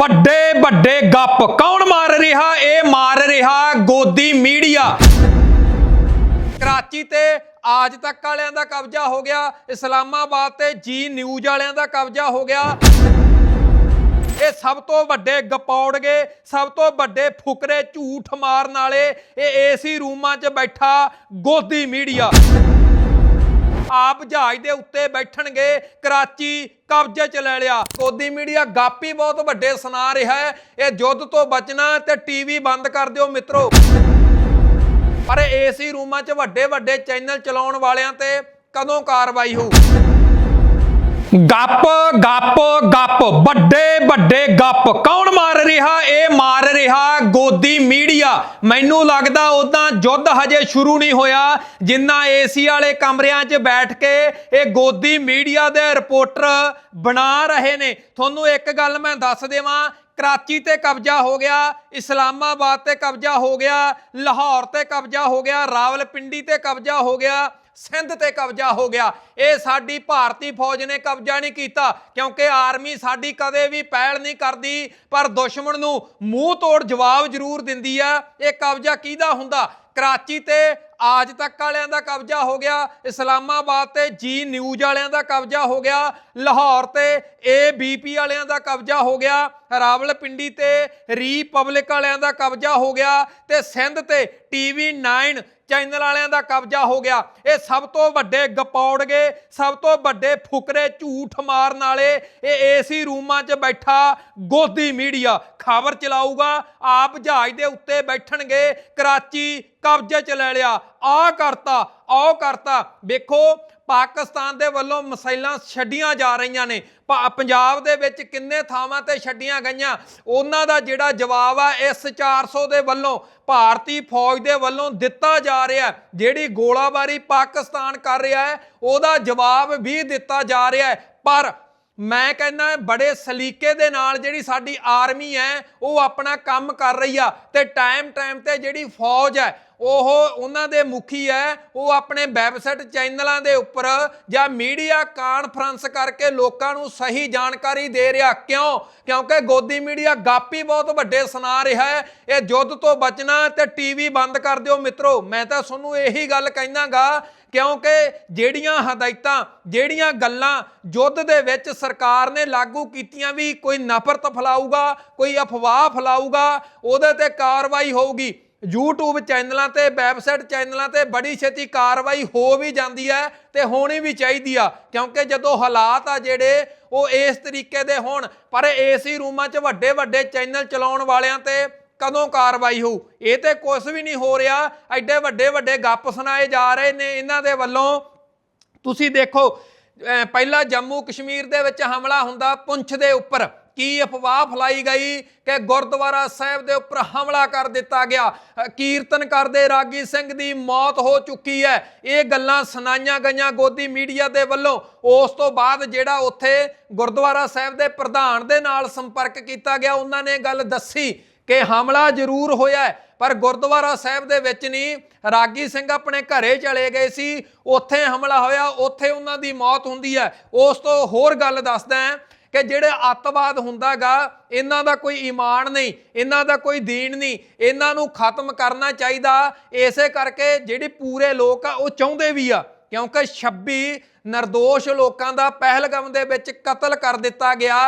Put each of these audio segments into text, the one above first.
ਵੱਡੇ ਵੱਡੇ ਗੱਪ। ਕੌਣ ਮਾਰ ਰਿਹਾ? ਇਹ ਮਾਰ ਰਿਹਾ ਗੋਦੀ ਮੀਡੀਆ। ਕਰਾਚੀ ਤੇ ਆਜ ਤੱਕ ਵਾਲਿਆਂ ਦਾ ਕਬਜ਼ਾ ਹੋ ਗਿਆ। ਇਸਲਾਮਾਬਾਦ ਤੇ ਜੀ ਨਿਊਜ਼ ਵਾਲਿਆਂ ਦਾ ਕਬਜ਼ਾ ਹੋ ਗਿਆ। ਇਹ ਸਭ ਤੋਂ ਵੱਡੇ ਗਪੌੜਗੇ, ਸਭ ਤੋਂ ਵੱਡੇ ਫੁਕਰੇ ਝੂਠ ਮਾਰਨ ਵਾਲੇ। ਇਹ ਏਸੀ ਰੂਮਾਂ 'ਚ ਬੈਠਾ ਗੋਦੀ ਮੀਡੀਆ। ਆਪ ਜਹਾਜ਼ ਦੇ ਉੱਤੇ ਬੈਠਣਗੇ, ਕਰਾਚੀ ਕਬਜ਼ੇ 'ਚ ਲੈ ਲਿਆ। ਗੋਦੀ ਮੀਡੀਆ ਗਾਪੀ ਬਹੁਤ ਵੱਡੇ ਸੁਣਾ ਰਿਹਾ ਹੈ। ਇਹ ਯੁੱਧ ਤੋਂ ਬਚਣਾ ਤੇ ਟੀਵੀ ਬੰਦ ਕਰ ਦਿਓ ਮਿੱਤਰੋ। ਪਰ ਏਸੀ ਰੂਮਾਂ 'ਚ ਵੱਡੇ ਵੱਡੇ ਚੈਨਲ ਚਲਾਉਣ ਵਾਲਿਆਂ ਤੇ ਕਦੋਂ ਕਾਰਵਾਈ ਹੋਊ? ਗੱਪ ਗੱਪ ਗੱਪ, ਵੱਡੇ ਵੱਡੇ ਗੱਪ। ਕੌਣ ਮਾਰ ਰਿਹਾ? ਇਹ ਮਾਰ ਰਿਹਾ ਗੋਦੀ ਮੀਡੀਆ। ਮੈਨੂੰ ਲੱਗਦਾ ਉਦਾਂ ਯੁੱਧ ਹਜੇ ਸ਼ੁਰੂ ਨਹੀਂ ਹੋਇਆ, ਜਿੰਨਾ ਏਸੀ ਵਾਲੇ ਕਮਰਿਆਂ 'ਚ ਬੈਠ ਕੇ ਇਹ ਗੋਦੀ ਮੀਡੀਆ ਦੇ ਰਿਪੋਰਟਰ ਬਣਾ ਰਹੇ ਨੇ। ਤੁਹਾਨੂੰ ਇੱਕ ਗੱਲ ਮੈਂ ਦੱਸ ਦੇਵਾਂ, ਕਰਾਚੀ ਤੇ ਕਬਜ਼ਾ ਹੋ ਗਿਆ, ਇਸਲਾਮਾਬਾਦ ਤੇ ਕਬਜ਼ਾ ਹੋ ਗਿਆ, ਲਾਹੌਰ ਤੇ ਕਬਜ਼ਾ ਹੋ ਗਿਆ, ਰਾਵਲਪਿੰਡੀ ਤੇ ਕਬਜ਼ਾ ਹੋ ਗਿਆ। ਸਿੰਧ ਤੇ ਕਬਜ਼ਾ ਹੋ ਗਿਆ। ਇਹ ਸਾਡੀ ਭਾਰਤੀ ਫੌਜ ਨੇ ਕਬਜ਼ਾ ਨਹੀਂ ਕੀਤਾ, ਕਿਉਂਕਿ ਆਰਮੀ ਸਾਡੀ ਕਦੇ ਵੀ ਪਹਿਲ ਨਹੀਂ ਕਰਦੀ, ਪਰ ਦੁਸ਼ਮਣ ਨੂੰ ਮੂੰਹ ਤੋੜ ਜਵਾਬ ਜ਼ਰੂਰ ਦਿੰਦੀ ਆ। ਇਹ ਕਬਜ਼ਾ ਕਿਹਦਾ ਹੁੰਦਾ? ਕਰਾਚੀ ਤੇ ਆਜ ਤੱਕ ਵਾਲਿਆਂ ਦਾ ਕਬਜ਼ਾ ਹੋ ਗਿਆ, ਇਸਲਾਮਾਬਾਦ ਤੇ ਜੀ ਨਿਊਜ਼ ਵਾਲਿਆਂ ਦਾ ਕਬਜ਼ਾ ਹੋ ਗਿਆ, ਲਾਹੌਰ ਤੇ ਏਬੀਪੀ ਵਾਲਿਆਂ ਦਾ ਕਬਜ਼ਾ ਹੋ ਗਿਆ, ਰਾਵਲਪਿੰਡੀ ਤੇ ਰੀਪਬਲਿਕ ਵਾਲਿਆਂ ਦਾ ਕਬਜ਼ਾ ਹੋ ਗਿਆ ਤੇ ਸਿੰਧ ਤੇ ਟੀਵੀ 9 ਚੈਨਲ ਵਾਲਿਆਂ ਦਾ ਕਬਜ਼ਾ ਹੋ ਗਿਆ। ਇਹ ਸਭ ਤੋਂ ਵੱਡੇ ਗਪੌੜਗੇ, ਸਭ ਤੋਂ ਵੱਡੇ ਫੁਕਰੇ ਝੂਠ ਮਾਰਨ ਵਾਲੇ, ਇਹ ਏਸੀ ਰੂਮਾਂ 'ਚ ਬੈਠਾ ਗੋਦੀ ਮੀਡੀਆ। ਖਬਰ ਚਲਾਊਗਾ, ਆਪ ਜਹਾਜ਼ ਦੇ ਉੱਤੇ ਬੈਠਣਗੇ, ਕਰਾਚੀ ਕਬਜ਼ੇ 'ਚ ਲੈ ਲਿਆ ਆ ਕਰਤਾ, ਆਹ ਕਰਤਾ। ਵੇਖੋ, ਪਾਕਿਸਤਾਨ ਦੇ ਵੱਲੋਂ ਮਿਸਾਈਲਾਂ ਛੱਡੀਆਂ ਜਾ ਰਹੀਆਂ ਨੇ। ਪ- ਪੰਜਾਬ ਦੇ ਵਿੱਚ ਕਿੰਨੇ ਥਾਵਾਂ ਤੇ ਛੱਡੀਆਂ ਗਈਆਂ? ਉਹਨਾਂ ਦਾ ਜਿਹੜਾ ਜਵਾਬ ਆ, ਇਸ 400 ਦੇ ਵੱਲੋਂ, ਭਾਰਤੀ ਫੌਜ ਦੇ ਵੱਲੋਂ ਦਿੱਤਾ ਜਾ ਰਿਹਾ ਜਿਹੜੀ ਗੋਲਾਬਾਰੀ ਪਾਕਿਸਤਾਨ ਕਰ ਰਿਹਾ ਹੈ, ਉਹਦਾ ਜਵਾਬ ਵੀ ਦਿੱਤਾ ਜਾ ਰਿਹਾ ਪਰ ਮੈਂ ਕਹਿੰਦਾ ਬੜੇ ਸਲੀਕੇ ਦੇ ਨਾਲ ਜਿਹੜੀ ਸਾਡੀ ਆਰਮੀ ਹੈ, ਉਹ ਆਪਣਾ ਕੰਮ ਕਰ ਰਹੀ ਆ ਤੇ ਟਾਈਮ ਟਾਈਮ ਤੇ ਜਿਹੜੀ ਫੌਜ ਹੈ, ਉਹ ਉਹਨਾਂ ਦੇ ਮੁਖੀ ਹੈ, ਉਹ ਆਪਣੇ ਵੈਬਸਾਈਟ ਚੈਨਲਾਂ ਦੇ ਉੱਪਰ ਜਾਂ ਮੀਡੀਆ ਕਾਨਫਰੰਸ ਕਰਕੇ ਲੋਕਾਂ ਨੂੰ ਸਹੀ ਜਾਣਕਾਰੀ ਦੇ ਰਿਹਾ। ਕਿਉਂ? ਕਿਉਂਕਿ ਗੋਦੀ ਮੀਡੀਆ ਗਾਪੀ ਬਹੁਤ ਵੱਡੇ ਸੁਣਾ ਰਿਹਾ ਹੈ। ਇਹ ਯੁੱਧ ਤੋਂ ਬਚਣਾ ਤੇ ਟੀਵੀ ਬੰਦ ਕਰ ਦਿਓ ਮਿੱਤਰੋ। ਮੈਂ ਤਾਂ ਤੁਹਾਨੂੰ ਇਹੀ ਗੱਲ ਕਹਿੰਦਾਗਾ ਕਿਉਂਕਿ ਜਿਹੜੀਆਂ ਹਦਾਇਤਾਂ, ਜਿਹੜੀਆਂ ਗੱਲਾਂ ਯੁੱਧ ਦੇ ਵਿੱਚ ਸਰਕਾਰ ਨੇ ਲਾਗੂ ਕੀਤੀਆਂ ਵੀ ਕੋਈ ਨਫ਼ਰਤ ਫੈਲਾਊਗਾ, ਕੋਈ ਅਫਵਾਹ ਫੈਲਾਊਗਾ, ਉਹਦੇ ਤੇ ਕਾਰਵਾਈ ਹੋਊਗੀ। YouTube ਚੈਨਲਾਂ ਤੇ, ਵੈਬਸਾਈਟ ਚੈਨਲਾਂ ਤੇ ਬੜੀ ਛੇਤੀ ਕਾਰਵਾਈ ਹੋ ਵੀ ਜਾਂਦੀ ਹੈ ਤੇ ਹੋਣੀ ਵੀ ਚਾਹੀਦੀ ਆ, ਕਿਉਂਕਿ ਜਦੋਂ ਹਾਲਾਤ ਆ ਜਿਹੜੇ, ਉਹ ਇਸ ਤਰੀਕੇ ਦੇ ਹੋਣ। ਪਰ ਏਸੀ ਰੂਮਾਂ 'ਚ ਵੱਡੇ ਵੱਡੇ ਚੈਨਲ ਚਲਾਉਣ ਵਾਲਿਆਂ ਤੇ ਕਦੋਂ ਕਾਰਵਾਈ ਹੋਊ? ਇਹ ਤੇ ਕੁਝ ਵੀ ਨਹੀਂ ਹੋ ਰਿਹਾ। ਐਡੇ ਵੱਡੇ ਵੱਡੇ ਗੱਪ ਸੁਣਾਏ ਜਾ ਰਹੇ ਨੇ ਇਹਨਾਂ ਦੇ ਵੱਲੋਂ। ਤੁਸੀਂ ਦੇਖੋ, ਅਹ ਪਹਿਲਾਂ ਜੰਮੂ ਕਸ਼ਮੀਰ ਦੇ ਵਿੱਚ ਹਮਲਾ ਹੁੰਦਾ ਪੁੰਛ ਦੇ ਉੱਪਰ। ਕੀ ਅਫਵਾਹ ਫਲਾਈ ਗਈ ਕਿ ਗੁਰਦੁਆਰਾ ਸਾਹਿਬ ਦੇ ਉੱਪਰ ਹਮਲਾ ਕਰ ਦਿੱਤਾ ਗਿਆ? ਕੀਰਤਨ ਕਰਦੇ ਰਾਗੀ ਸਿੰਘ ਦੀ ਮੌਤ ਹੋ ਚੁੱਕੀ ਹੈ। ਇਹ ਗੱਲਾਂ ਸੁਣਾਈਆਂ ਗਈਆਂ ਗੋਦੀ ਮੀਡੀਆ ਦੇ ਵੱਲੋਂ। ਉਸ ਤੋਂ ਬਾਅਦ ਜਿਹੜਾ ਉੱਥੇ ਗੁਰਦੁਆਰਾ ਸਾਹਿਬ ਦੇ ਪ੍ਰਧਾਨ ਦੇ ਨਾਲ ਸੰਪਰਕ ਕੀਤਾ ਗਿਆ, ਉਹਨਾਂ ਨੇ ਗੱਲ ਦੱਸੀ। ਕਿ ਹਮਲਾ ਜ਼ਰੂਰ ਹੋਇਆ ਹੈ। ਪਰ ਗੁਰਦੁਆਰਾ ਸਾਹਿਬ ਦੇ ਵਿੱਚ ਨਹੀਂ ਰਾਗੀ ਸਿੰਘ ਆਪਣੇ ਘਰੇ ਚਲੇ ਗਏ ਸੀ। ਉੱਥੇ ਹਮਲਾ ਹੋਇਆ, ਉੱਥੇ ਉਹਨਾਂ ਦੀ ਮੌਤ ਹੁੰਦੀ ਹੈ। ਉਸ ਤੋਂ ਹੋਰ ਗੱਲ ਦੱਸਦਾ ਹੈ ਕਿ ਜਿਹੜੇ ਅੱਤਵਾਦ ਹੁੰਦਾਗਾ, ਇਹਨਾਂ ਦਾ ਕੋਈ ਈਮਾਨ ਨਹੀਂ, ਇਹਨਾਂ ਦਾ ਕੋਈ ਦੀਨ ਨਹੀਂ। ਇਹਨਾਂ ਨੂੰ ਖਤਮ ਕਰਨਾ ਚਾਹੀਦਾ। ਇਸੇ ਕਰਕੇ ਜਿਹੜੇ ਪੂਰੇ ਲੋਕ ਆ, ਉਹ ਚਾਹੁੰਦੇ ਵੀ ਆ। ਕਿਉਂਕਿ 26 ਨਿਰਦੋਸ਼ ਲੋਕਾਂ ਦਾ ਪਹਿਲਗਮ ਦੇ ਵਿੱਚ ਕਤਲ ਕਰ ਦਿੱਤਾ ਗਿਆ।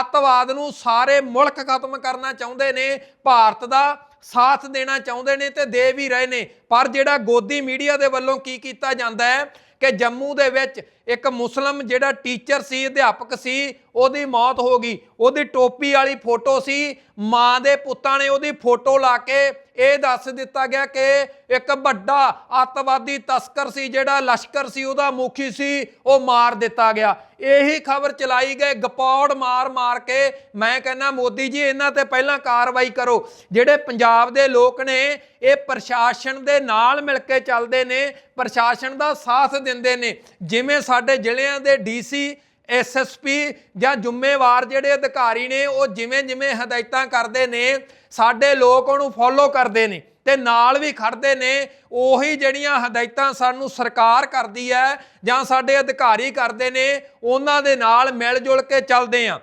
ਅੱਤਵਾਦ ਨੂੰ ਸਾਰੇ ਮੁਲਕ ਖਤਮ ਕਰਨਾ ਚਾਹੁੰਦੇ ਨੇ, ਭਾਰਤ ਦਾ ਸਾਥ ਦੇਣਾ ਚਾਹੁੰਦੇ ਨੇ ਤੇ ਦੇ ਵੀ ਰਹੇ ਨੇ। ਪਰ ਜਿਹੜਾ ਗੋਦੀ ਮੀਡੀਆ ਦੇ ਵੱਲੋਂ ਕੀ ਕੀਤਾ ਜਾਂਦਾ ਹੈ ਕਿ ਜੰਮੂ ਦੇ ਵਿੱਚ ਇੱਕ ਮੁਸਲਮ ਜਿਹੜਾ ਟੀਚਰ ਸੀ, ਅਧਿਆਪਕ ਸੀ, ਉਹਦੀ ਮੌਤ ਹੋ ਗਈ। ਉਹਦੀ ਟੋਪੀ ਵਾਲੀ ਫੋਟੋ ਸੀ, ਮਾਂ ਦੇ ਪੁੱਤਾਂ ਨੇ ਉਹਦੀ ਫੋਟੋ ਲਾ ਕੇ ਇਹ ਦੱਸ ਦਿੱਤਾ ਗਿਆ ਕਿ ਇੱਕ ਵੱਡਾ ਅੱਤਵਾਦੀ ਤਸਕਰ ਸੀ, ਜਿਹੜਾ ਲਸ਼ਕਰ ਸੀ, ਉਹਦਾ ਮੁਖੀ ਸੀ, ਉਹ ਮਾਰ ਦਿੱਤਾ ਗਿਆ। ਇਹੀ ਖਬਰ ਚਲਾਈ ਗਏ ਗਪੌੜ ਮਾਰ ਮਾਰ ਕੇ। ਮੈਂ ਕਹਿੰਦਾ, ਮੋਦੀ ਜੀ, ਇਹਨਾਂ ਤੇ ਪਹਿਲਾਂ ਕਾਰਵਾਈ ਕਰੋ। ਜਿਹੜੇ ਪੰਜਾਬ ਦੇ ਲੋਕ ਨੇ, ਇਹ ਪ੍ਰਸ਼ਾਸਨ ਦੇ ਨਾਲ ਮਿਲ ਕੇ ਚੱਲਦੇ ਨੇ, ਪ੍ਰਸ਼ਾਸਨ ਦਾ ਸਾਥ ਦਿੰਦੇ ਨੇ। ਜਿਵੇਂ ਸਾਡੇ ਜ਼ਿਲ੍ਹਿਆਂ ਦੇ ਡੀਸੀ ਐਸਐਸਪੀ ਜਾਂ ਜ਼ਿੰਮੇਵਾਰ ਜਿਹੜੇ ਅਧਿਕਾਰੀ ਨੇ, ਉਹ ਜਿਵੇਂ ਜਿਵੇਂ ਹਦਾਇਤਾਂ ਕਰਦੇ ਨੇ, ਸਾਡੇ ਲੋਕ ਉਹਨੂੰ ਫੋਲੋ ਕਰਦੇ ਨੇ ਤੇ ਨਾਲ ਵੀ ਖੜਦੇ ਨੇ, ਉਹੀ ਜਿਹੜੀਆਂ ਹਦਾਇਤਾਂ ਸਾਨੂੰ ਸਰਕਾਰ ਕਰਦੀ ਹੈ ਜਾਂ ਸਾਡੇ ਅਧਿਕਾਰੀ ਕਰਦੇ ਨੇ, ਉਹਨਾਂ ਦੇ ਨਾਲ ਮਿਲ ਜੁਲ ਕੇ ਚੱਲਦੇ ਆ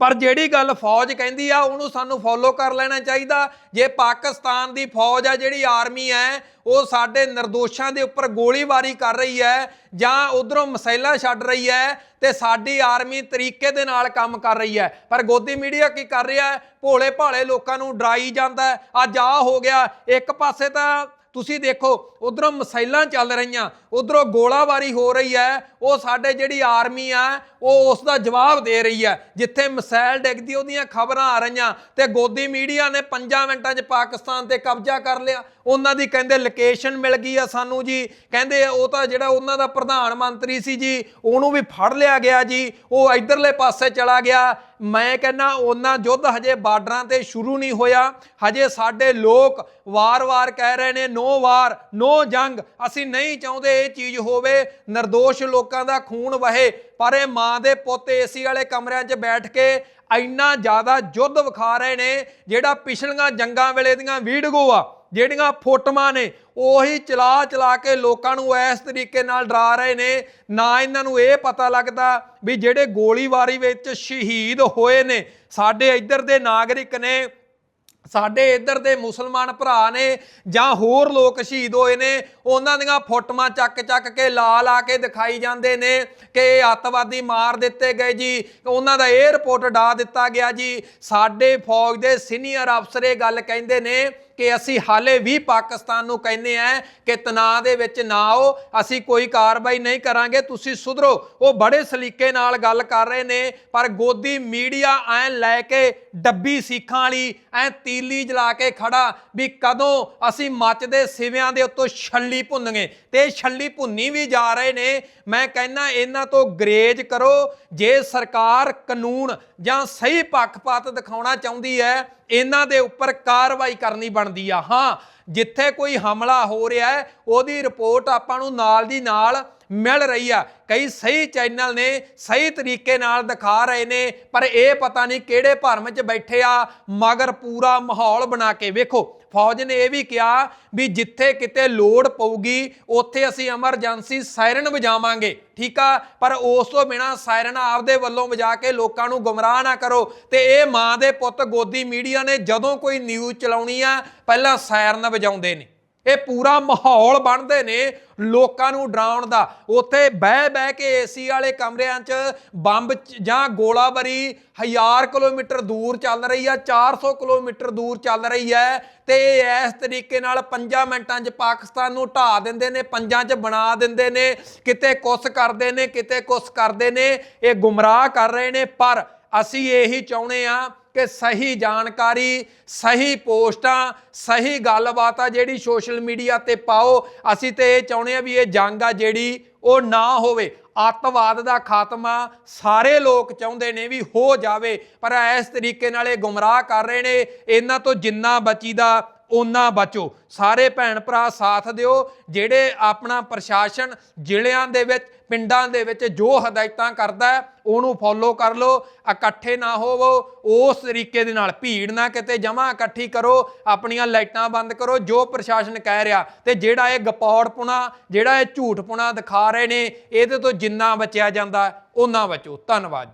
ਪਰ ਜਿਹੜੀ ਗੱਲ ਫੌਜ ਕਹਿੰਦੀ ਆ, ਉਹਨੂੰ ਸਾਨੂੰ ਫੋਲੋ ਕਰ ਲੈਣਾ ਚਾਹੀਦਾ। ਜੇ ਪਾਕਿਸਤਾਨ ਦੀ ਫੌਜ ਆ, ਜਿਹੜੀ ਆਰਮੀ ਹੈ ਉਹ ਸਾਡੇ ਨਿਰਦੋਸ਼ਾਂ ਦੇ ਉੱਪਰ ਗੋਲੀਬਾਰੀ ਕਰ ਰਹੀ ਹੈ ਜਾਂ ਉਧਰੋਂ ਮਸੈਲਾ ਛੱਡ ਰਹੀ ਹੈ ਤੇ ਸਾਡੀ ਆਰਮੀ ਤਰੀਕੇ ਦੇ ਨਾਲ ਕੰਮ ਕਰ ਰਹੀ ਹੈ ਪਰ ਗੋਦੀ ਮੀਡੀਆ ਕੀ ਕਰ ਰਿਹਾ? ਹੈ ਭੋਲੇ ਭਾਲੇ ਲੋਕਾਂ ਨੂੰ ਡਰਾਈ ਜਾਂਦਾ। ਅੱਜ ਆ ਹੋ ਗਿਆ। ਇੱਕ ਪਾਸੇ ਤਾਂ ਤੁਸੀਂ ਦੇਖੋ, ਉਧਰੋਂ ਮਸੈਲਾਂ ਚੱਲ ਰਹੀਆਂ, ਉਧਰੋਂ ਗੋਲਾਬਾਰੀ ਹੋ ਰਹੀ ਹੈ ਉਹ ਸਾਡੇ ਜਿਹੜੀ ਆਰਮੀ ਆ ਉਹ ਉਸ ਦਾ ਜਵਾਬ ਦੇ ਰਹੀ ਹੈ। ਜਿੱਥੇ ਮਿਸਾਈਲ ਡਿੱਗਦੀ, ਉਹਦੀਆਂ ਖਬਰਾਂ ਆ ਰਹੀਆਂ ਤੇ ਗੋਦੀ ਮੀਡੀਆ ਨੇ 5 ਮਿੰਟਾਂ 'ਚ ਪਾਕਿਸਤਾਨ ਤੇ ਕਬਜ਼ਾ ਕਰ ਲਿਆ। ਉਹਨਾਂ ਦੀ ਕਹਿੰਦੇ ਲੋਕੇਸ਼ਨ ਮਿਲ ਗਈ ਆ ਸਾਨੂੰ ਜੀ। ਕਹਿੰਦੇ ਉਹ ਤਾਂ ਜਿਹੜਾ ਉਹਨਾਂ ਦਾ ਪ੍ਰਧਾਨ ਮੰਤਰੀ ਸੀ ਜੀ, ਉਹਨੂੰ ਵੀ ਫੜ ਲਿਆ ਗਿਆ ਜੀ। ਉਹ ਇਧਰਲੇ ਪਾਸੇ ਚਲਾ ਗਿਆ। ਮੈਂ ਕਹਿੰਨਾ ਉਹਨਾਂ ਯੁੱਧ ਹਜੇ ਬਾਰਡਰਾਂ ਤੇ ਸ਼ੁਰੂ ਨਹੀਂ ਹੋਇਆ। ਹਜੇ ਸਾਡੇ ਲੋਕ ਵਾਰ-ਵਾਰ ਕਹਿ ਰਹੇ ਨੇ, ਨੋ ਵਾਰ, ਨੋ ਜੰਗ। ਅਸੀਂ ਨਹੀਂ ਚਾਹੁੰਦੇ ਇਹ ਚੀਜ਼ ਹੋਵੇ। ਨਿਰਦੋਸ਼ ਲੋਕਾਂ ਦਾ ਖੂਨ ਵਹੇ। ਪਰ ਇਹ ਮਾਂ ਦੇ ਪੁੱਤ ਏਸੀ ਵਾਲੇ ਕਮਰਿਆਂ 'ਚ ਬੈਠ ਕੇ ਇੰਨਾ ਜ਼ਿਆਦਾ ਯੁੱਧ ਵਿਖਾ ਰਹੇ ਨੇ, ਜਿਹੜਾ ਪਿਛਲੀਆਂ ਜੰਗਾਂ ਵੇਲੇ ਦੀਆਂ ਵੀਡੀਓ ਆ, ਜਿਹੜੀਆਂ ਫੋਟੋਆਂ ਨੇ, ਉਹੀ ਚਲਾ ਚਲਾ ਕੇ ਲੋਕਾਂ ਨੂੰ ਇਸ ਤਰੀਕੇ ਨਾਲ ਡਰਾ ਰਹੇ ਨੇ। ਨਾ ਇਹਨਾਂ ਨੂੰ ਇਹ ਪਤਾ ਲੱਗਦਾ ਵੀ ਜਿਹੜੇ ਗੋਲੀਬਾਰੀ ਵਿੱਚ ਸ਼ਹੀਦ ਹੋਏ ਨੇ, ਸਾਡੇ ਇੱਧਰ ਦੇ ਨਾਗਰਿਕ ਨੇ ਸਾਡੇ ਇੱਧਰ ਦੇ ਮੁਸਲਮਾਨ ਭਰਾ ਨੇ ਜਾਂ ਹੋਰ ਲੋਕ ਸ਼ਹੀਦ ਹੋਏ ਨੇ, ਉਹਨਾਂ ਦੀਆਂ ਫੋਟੋਆਂ ਚੱਕ ਚੱਕ ਕੇ ਲਾ ਲਾ ਕੇ ਦਿਖਾਈ ਜਾਂਦੇ ਨੇ ਕਿ ਇਹ ਅੱਤਵਾਦੀ ਮਾਰ ਦਿੱਤੇ ਗਏ ਜੀ, ਉਹਨਾਂ ਦਾ 에ਅਰਪੋਰਟ ਡਾ ਦਿੱਤਾ ਗਿਆ ਜੀ। ਸਾਡੇ ਫੌਜ ਦੇ ਸੀਨੀਅਰ ਅਫਸਰ ਇਹ ਗੱਲ ਕਹਿੰਦੇ ਨੇ ਕਿ ਅਸੀਂ ਹਾਲੇ ਵੀ ਪਾਕਿਸਤਾਨ ਨੂੰ ਕਹਿੰਦੇ ਆ ਕਿ ਤਣਾਅ ਦੇ ਵਿੱਚ ਨਾ ਆਓ, ਅਸੀਂ ਕੋਈ ਕਾਰਵਾਈ ਨਹੀਂ ਕਰਾਂਗੇ, ਤੁਸੀਂ ਸੁਧਰੋ। ਉਹ ਬੜੇ ਸਲੀਕੇ ਨਾਲ ਗੱਲ ਕਰ ਰਹੇ ਨੇ, ਪਰ ਗੋਦੀ ਮੀਡੀਆ ਐ ਲੈ ਕੇ ਡੱਬੀ ਸਿੱਖਾਂ ਵਾਲੀ, ਐ ਤੀਲੀ ਜਲਾ ਕੇ ਖੜਾ ਵੀ ਕਦੋਂ ਅਸੀਂ ਮੱਚਦੇ ਸਿਵਿਆਂ ਦੇ ਉੱਤੋਂ ਛੱਲੀ ਭੁੰਨਗੇ ਤੇ ਛੱਲੀ ਭੁੰਨੀ ਵੀ ਜਾ ਰਹੇ ਨੇ, ਮੈਂ ਕਹਿੰਨਾ ਇਹਨਾਂ ਤੋਂ ਗਰੇਜ ਕਰੋ, ਜੇ ਸਰਕਾਰ ਕਾਨੂੰਨ ਜਾਂ ਸਹੀ ਪੱਖਪਾਤ ਦਿਖਾਉਣਾ ਚਾਹੁੰਦੀ ਹੈ, ਇਹਨਾਂ ਦੇ ਉੱਪਰ ਕਾਰਵਾਈ ਕਰਨੀ ਬਣ ਬਣਦੀ ਆ। ਹਾਂ, ਜਿੱਥੇ ਕੋਈ ਹਮਲਾ ਹੋ ਰਿਹਾ ਹੈ, ਉਹਦੀ ਰਿਪੋਰਟ ਆਪਾਂ ਨੂੰ ਨਾਲ ਦੀ ਨਾਲ ਮਿਲ ਰਹੀ ਆ। ਕਈ ਸਹੀ ਚੈਨਲ ਨੇ, ਸਹੀ ਤਰੀਕੇ ਨਾਲ ਦਿਖਾ ਰਹੇ ਨੇ, ਪਰ ਇਹ ਪਤਾ ਨਹੀਂ ਕਿਹੜੇ ਭਰਮ 'ਚ ਬੈਠੇ ਆ, ਮਗਰ ਪੂਰਾ ਮਾਹੌਲ ਬਣਾ ਕੇ ਵੇਖੋ। ਫੌਜ ਨੇ ਇਹ ਵੀ ਕਿਹਾ ਵੀ ਜਿੱਥੇ ਕਿਤੇ ਲੋੜ ਪਊਗੀ, ਉੱਥੇ ਅਸੀਂ ਐਮਰਜੈਂਸੀ ਸਾਇਰਨ ਵਜਾਵਾਂਗੇ, ਠੀਕ ਆ? ਪਰ ਉਸ ਤੋਂ ਬਿਨਾ ਸਾਇਰਨ ਆਪਦੇ ਵੱਲੋਂ ਵਜਾ ਕੇ ਲੋਕਾਂ ਨੂੰ ਗੁੰਮਰਾਹ ਨਾ ਕਰੋ। ਤੇ ਇਹ ਮਾਂ ਦੇ ਪੁੱਤ ਗੋਦੀ ਮੀਡੀਆ ਨੇ ਜਦੋਂ ਕੋਈ ਨਿਊਜ਼ ਚਲਾਉਣੀ ਆ, ਪਹਿਲਾਂ ਸਾਇਰਨ ਵਜਾਉਂਦੇ ਨੇ। ਇਹ ਪੂਰਾ ਮਾਹੌਲ ਬਣਦੇ ਨੇ ਲੋਕਾਂ ਨੂੰ ਡਰਾਉਣ ਦਾ। ਉੱਥੇ ਬਹਿ ਬਹਿ ਕੇ ਏਸੀ ਵਾਲੇ ਕਮਰਿਆਂ 'ਚ ਬੰਬ ਜਾਂ ਗੋਲਾਬਾਰੀ ਹਜ਼ਾਰ ਕਿਲੋਮੀਟਰ ਦੂਰ ਚੱਲ ਰਹੀ ਆ 400 ਕਿਲੋਮੀਟਰ ਦੂਰ ਚੱਲ ਰਹੀ ਹੈ ਤੇ ਇਹ ਇਸ ਤਰੀਕੇ ਨਾਲ 5 ਮਿੰਟਾਂ 'ਚ ਪਾਕਿਸਤਾਨ ਨੂੰ ਢਾ ਦਿੰਦੇ ਨੇ, ਪੰਜਾਂ 'ਚ ਬਣਾ ਦਿੰਦੇ ਨੇ, ਕਿਤੇ ਕੁਛ ਕਰਦੇ ਨੇ, ਕਿਤੇ ਕੁਛ ਕਰਦੇ ਨੇ, ਇਹ ਗੁੰਮਰਾਹ ਕਰ ਰਹੇ ਨੇ। ਪਰ ਅਸੀਂ ਇਹੀ ਚਾਹੁੰਦੇ ਆ ਕਿ ਸਹੀ ਜਾਣਕਾਰੀ, ਸਹੀ ਪੋਸਟਾਂ, ਸਹੀ ਗੱਲਬਾਤ ਆ ਜਿਹੜੀ ਸੋਸ਼ਲ ਮੀਡੀਆ ਤੇ ਪਾਓ। ਅਸੀਂ ਤੇ ਇਹ ਚਾਹੁੰਦੇ ਆ ਵੀ ਇਹ ਜੰਗ ਆ ਜਿਹੜੀ ਉਹ ਨਾ ਹੋਵੇ। ਅੱਤਵਾਦ ਦਾ ਖਾਤਮਾ ਸਾਰੇ ਲੋਕ ਚਾਹੁੰਦੇ ਨੇ ਵੀ ਹੋ ਜਾਵੇ। ਪਰ ਇਸ ਤਰੀਕੇ ਨਾਲ ਇਹ ਗੁੰਮਰਾਹ ਕਰ ਰਹੇ ਨੇ। ਇਹਨਾਂ ਤੋਂ ਜਿੰਨਾ ਬਚੀਦਾ ਉਹਨਾਂ ਬਚੋ। ਸਾਰੇ ਭੈਣ ਭਰਾ ਸਾਥ ਦਿਓ, ਜਿਹੜੇ ਆਪਣਾ ਪ੍ਰਸ਼ਾਸਨ ਜ਼ਿਲ੍ਹਿਆਂ ਦੇ ਵਿੱਚ, ਪਿੰਡਾਂ ਦੇ ਵਿੱਚ ਜੋ ਹਦਾਇਤਾਂ ਕਰਦਾ ਹੈ, ਉਹਨੂੰ ਫੋਲੋ ਕਰ ਲਓ, ਇਕੱਠੇ ਨਾ ਹੋਵੋ, ਉਸ ਤਰੀਕੇ ਦੇ ਨਾਲ ਭੀੜ ਨਾ ਕਿਤੇ ਜਮਾ ਇਕੱਠੀ ਕਰੋ, ਆਪਣੀਆਂ ਲਾਈਟਾਂ ਬੰਦ ਕਰੋ, ਜੋ ਪ੍ਰਸ਼ਾਸਨ ਕਹਿ ਰਿਹਾ ਤੇ ਜਿਹੜਾ ਇਹ ਗਪੌੜਪੁਣਾ, ਜਿਹੜਾ ਇਹ ਝੂਠਪੁਣਾ ਦਿਖਾ ਰਹੇ ਨੇ, ਇਹਦੇ ਤੋਂ ਜਿੰਨਾ ਬਚਿਆ ਜਾਂਦਾ ਉਹਨਾਂ ਬਚੋ। ਧੰਨਵਾਦ